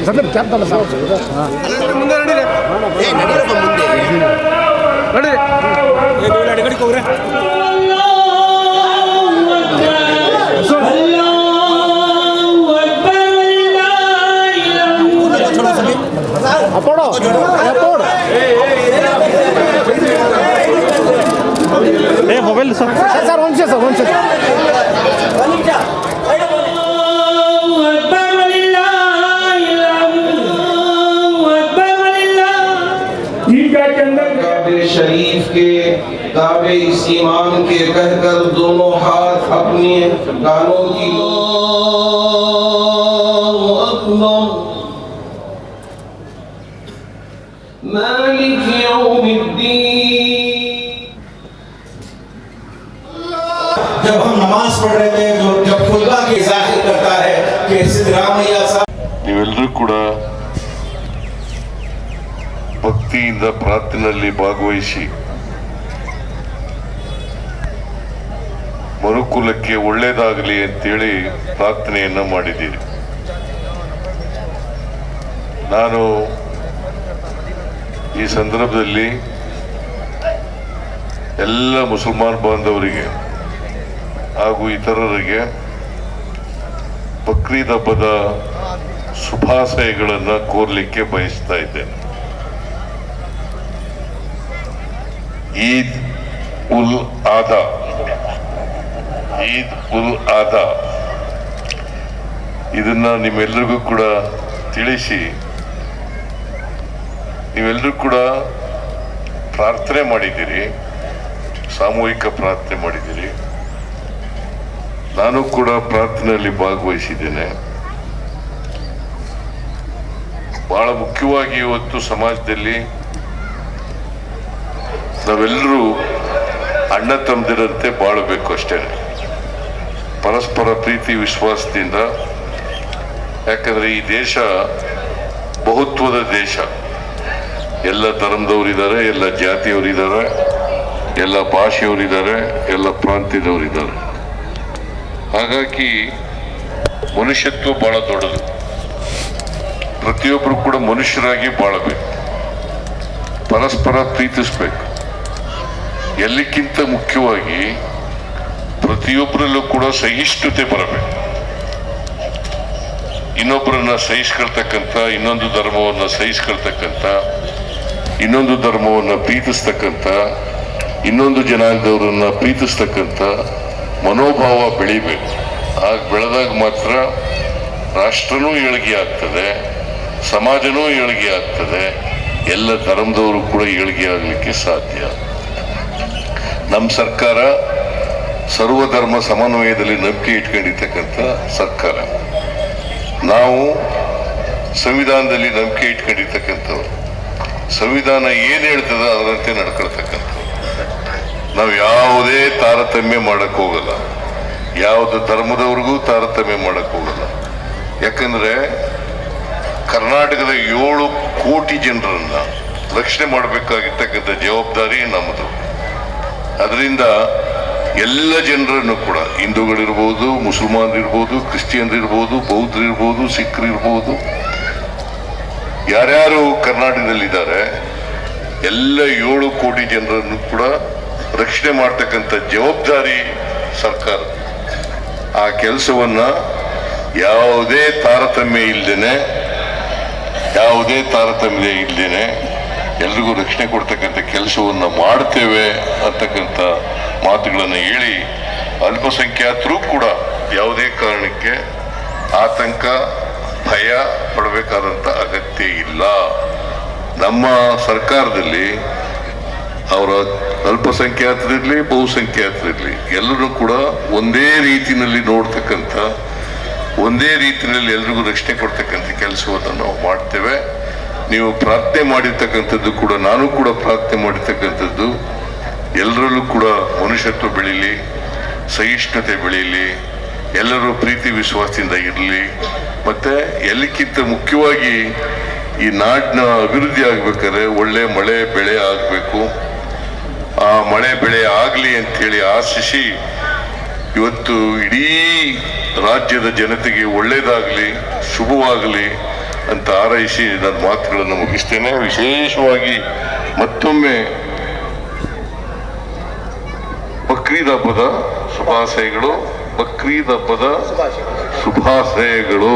ಸದ್ಯ ಕ್ಯಾಪ್ ತಲ್ಲ ಸಾಕು ಮುಂದೆ ನಡೀರಿ ಏ ನಡೀರಪ್ಪ ಮುಂದೆ ನಡೀರಿ ಅಪ್ಪೋಡು ಅಪ್ಪೋಡು ಏ ಮೊಬೈಲ್ ಸರ್ के काबे इस ईमान के कहकर दोनों हाथ अपने गानों की मालिक यौमिद्दीन जब हम नमाज पढ़ रहे थे जो जब खुलबा की जाहिर करता है कि सिद्धरामैया साहब ನೀವೆಲ್ಲರೂ ಕೂಡ ಭಕ್ತಿಯಿಂದ ಪ್ರಾರ್ಥನೆಯಲ್ಲಿ ಭಾಗವಹಿಸಿ ಮನುಕುಲಕ್ಕೆ ಒಳ್ಳೇದಾಗಲಿ ಅಂತೇಳಿ ಪ್ರಾರ್ಥನೆಯನ್ನು ಮಾಡಿದ್ದೀರಿ. ನಾನು ಈ ಸಂದರ್ಭದಲ್ಲಿ ಎಲ್ಲ ಮುಸಲ್ಮಾನ್ ಬಾಂಧವರಿಗೆ ಹಾಗೂ ಇತರರಿಗೆ ಬಕ್ರೀದ್ ಹಬ್ಬದ ಶುಭಾಶಯಗಳನ್ನು ಕೋರ್ಲಿಕ್ಕೆ ಬಯಸ್ತಾ ಇದ್ದೇನೆ. ಈದ್ ಉಲ್ ಆದಾ ಈದ್ ಉಲ್ ಆದಾ ಇದನ್ನ ನಿಮ್ಮೆಲ್ಲರಿಗೂ ಕೂಡ ತಿಳಿಸಿ. ನೀವೆಲ್ಲರೂ ಕೂಡ ಪ್ರಾರ್ಥನೆ ಮಾಡಿದ್ದೀರಿ. ಸಾಮೂಹಿಕ ಪ್ರಾರ್ಥನೆ ಮಾಡಿದ್ದೀರಿ. ನಾನು ಕೂಡ ಪ್ರಾರ್ಥನೆಯಲ್ಲಿ ಭಾಗವಹಿಸಿದ್ದೇನೆ. ಬಹಳ ಮುಖ್ಯವಾಗಿ ಇವತ್ತು ಸಮಾಜದಲ್ಲಿ ನಾವೆಲ್ಲರೂ ಅಣ್ಣ ತಮ್ಮದಿರಂತೆ ಬಾಳಬೇಕು ಅಷ್ಟೇ ಪರಸ್ಪರ ಪ್ರೀತಿ, ವಿಶ್ವಾಸದಿಂದ. ಯಾಕಂದ್ರೆ ಈ ದೇಶ ಬಹುತ್ವದ ದೇಶ. ಎಲ್ಲ ಧರ್ಮದವರಿದ್ದಾರೆ, ಎಲ್ಲ ಜಾತಿಯವರಿದ್ದಾರೆ, ಎಲ್ಲ ಭಾಷೆಯವರಿದ್ದಾರೆ, ಎಲ್ಲ ಪ್ರಾಂತ್ಯದವರಿದ್ದಾರೆ. ಹಾಗಾಗಿ ಮನುಷ್ಯತ್ವ ಬಹಳ ದೊಡ್ಡದು. ಪ್ರತಿಯೊಬ್ಬರು ಕೂಡ ಮನುಷ್ಯರಾಗಿ ಬಾಳಬೇಕು. ಪರಸ್ಪರ ಪ್ರೀತಿಸ್ಬೇಕು. ಎಲ್ಲಕ್ಕಿಂತ ಮುಖ್ಯವಾಗಿ ಪ್ರತಿಯೊಬ್ಬರಲ್ಲೂ ಕೂಡ ಸಹಿಷ್ಣುತೆ ಬರಬೇಕು. ಇನ್ನೊಬ್ಬರನ್ನ ಸಹಿಸ್ಕೊಳ್ತಕ್ಕಂಥ ಇನ್ನೊಂದು ಧರ್ಮವನ್ನ ಸಹಿಸ್ಕೊಳ್ತಕ್ಕಂಥ ಇನ್ನೊಂದು ಧರ್ಮವನ್ನ ಪ್ರೀತಿಸ್ತಕ್ಕಂಥ, ಇನ್ನೊಂದು ಜನಾಂಗದವರನ್ನ ಪ್ರೀತಿಸ್ತಕ್ಕಂಥ ಮನೋಭಾವ ಬೆಳಿಬೇಕು. ಆಗ ಬೆಳೆದಾಗ ಮಾತ್ರ ರಾಷ್ಟ್ರನೂ ಏಳಿಗೆ ಆಗ್ತದೆ, ಸಮಾಜನೂ ಏಳಿಗೆ ಆಗ್ತದೆ, ಎಲ್ಲ ಧರ್ಮದವರು ಕೂಡ ಏಳಿಗೆ ಆಗಲಿಕ್ಕೆ ಸಾಧ್ಯ. ನಮ್ಮ ಸರ್ಕಾರ ಸರ್ವಧರ್ಮ ಸಮನ್ವಯದಲ್ಲಿ ನಂಬಿಕೆ ಇಟ್ಕೊಂಡಿರ್ತಕ್ಕಂಥ ಸರ್ಕಾರ. ನಾವು ಸಂವಿಧಾನದಲ್ಲಿ ನಂಬಿಕೆ ಇಟ್ಕೊಂಡಿರ್ತಕ್ಕಂಥವ್ರು. ಸಂವಿಧಾನ ಏನು ಹೇಳ್ತದ ಅದರಂತೆ ನಡ್ಕೊಳ್ತಕ್ಕಂಥವ್ರು. ನಾವು ಯಾವುದೇ ತಾರತಮ್ಯ ಮಾಡಕ್ ಹೋಗಲ್ಲ. ಯಾವ್ದು ಧರ್ಮದವ್ರಿಗೂ ತಾರತಮ್ಯ ಮಾಡಕ್ ಹೋಗಲ್ಲ. ಯಾಕಂದ್ರೆ ಕರ್ನಾಟಕದ ಏಳು ಕೋಟಿ ಜನರನ್ನ ರಕ್ಷಣೆ ಮಾಡಬೇಕಾಗಿರ್ತಕ್ಕಂಥ ಜವಾಬ್ದಾರಿ ನಮ್ಮದು ಅದರಿಂದ ಎಲ್ಲ ಜನರನ್ನು ಕೂಡ, ಹಿಂದೂಗಳಿರ್ಬೋದು, ಮುಸಲ್ಮಾನರಿರ್ಬೋದು, ಕ್ರಿಶ್ಚಿಯನ್ರಿರ್ಬೋದು, ಬೌದ್ಧರಿರ್ಬೋದು, ಸಿಖ್ರಿರ್ಬೋದು, ಯಾರ್ಯಾರು ಕರ್ನಾಟಕದಲ್ಲಿದ್ದಾರೆ, ಎಲ್ಲ ಏಳು ಕೋಟಿ ಜನರನ್ನು ಕೂಡ ರಕ್ಷಣೆ ಮಾಡ್ತಕ್ಕಂಥ ಜವಾಬ್ದಾರಿ ಸರ್ಕಾರ. ಆ ಕೆಲಸವನ್ನ ಯಾವುದೇ ತಾರತಮ್ಯ ಇಲ್ಲದೇನೆ ಯಾವುದೇ ತಾರತಮ್ಯ ಇಲ್ದೇನೆ ಎಲ್ರಿಗೂ ರಕ್ಷಣೆ ಕೊಡ್ತಕ್ಕಂಥ ಕೆಲಸವನ್ನು ಮಾಡ್ತೇವೆ ಅಂತಕ್ಕಂಥ ಮಾತುಗಳನ್ನು ಹೇಳಿ ಅಲ್ಪಸಂಖ್ಯಾತರು ಕೂಡ ಯಾವುದೇ ಕಾರಣಕ್ಕೆ ಆತಂಕ, ಭಯ ಪಡಬೇಕಾದಂಥ ಅಗತ್ಯ ಇಲ್ಲ. ನಮ್ಮ ಸರ್ಕಾರದಲ್ಲಿ ಅವರ ಅಲ್ಪಸಂಖ್ಯಾತರಿರಲಿ, ಬಹುಸಂಖ್ಯಾತರಿರಲಿ, ಎಲ್ಲರೂ ಕೂಡ ಒಂದೇ ರೀತಿಯಲ್ಲಿ ನೋಡ್ತಕ್ಕಂಥ, ಒಂದೇ ರೀತಿಯಲ್ಲಿ ಎಲ್ರಿಗೂ ರಕ್ಷಣೆ ಕೊಡ್ತಕ್ಕಂಥ ಕೆಲಸವನ್ನು ನಾವು ಮಾಡ್ತೇವೆ. ನೀವು ಪ್ರಾರ್ಥನೆ ಮಾಡಿರ್ತಕ್ಕಂಥದ್ದು ಕೂಡ, ನಾನು ಕೂಡ ಪ್ರಾರ್ಥನೆ ಮಾಡಿರ್ತಕ್ಕಂಥದ್ದು ಎಲ್ಲರಲ್ಲೂ ಕೂಡ ಮನುಷ್ಯತ್ವ ಬೆಳೀಲಿ, ಸಹಿಷ್ಣುತೆ ಬೆಳೀಲಿ, ಎಲ್ಲರೂ ಪ್ರೀತಿ ವಿಶ್ವಾಸದಿಂದ ಇರಲಿ. ಮತ್ತೆ ಎಲ್ಲಕ್ಕಿಂತ ಮುಖ್ಯವಾಗಿ ಈ ನಾಡಿನ ಅಭಿವೃದ್ಧಿ ಆಗ್ಬೇಕಾದ್ರೆ ಒಳ್ಳೆ ಮಳೆ ಬೆಳೆ ಆಗಬೇಕು. ಆ ಮಳೆ ಬೆಳೆ ಆಗಲಿ ಅಂಥೇಳಿ ಆಶಿಸಿ ಇವತ್ತು ಇಡೀ ರಾಜ್ಯದ ಜನತೆಗೆ ಒಳ್ಳೇದಾಗಲಿ, ಶುಭವಾಗಲಿ ಅಂತ ಹಾರೈಸಿ ನನ್ನ ಮಾತುಗಳನ್ನು ಮುಗಿಸ್ತೇನೆ. ವಿಶೇಷವಾಗಿ ಮತ್ತೊಮ್ಮೆ ಬಕ್ರೀದ್ ಹಬ್ಬದ ಶುಭಾಶಯಗಳು ಬಕ್ರೀದ್ ಹಬ್ಬದ ಶುಭಾಶಯಗಳು.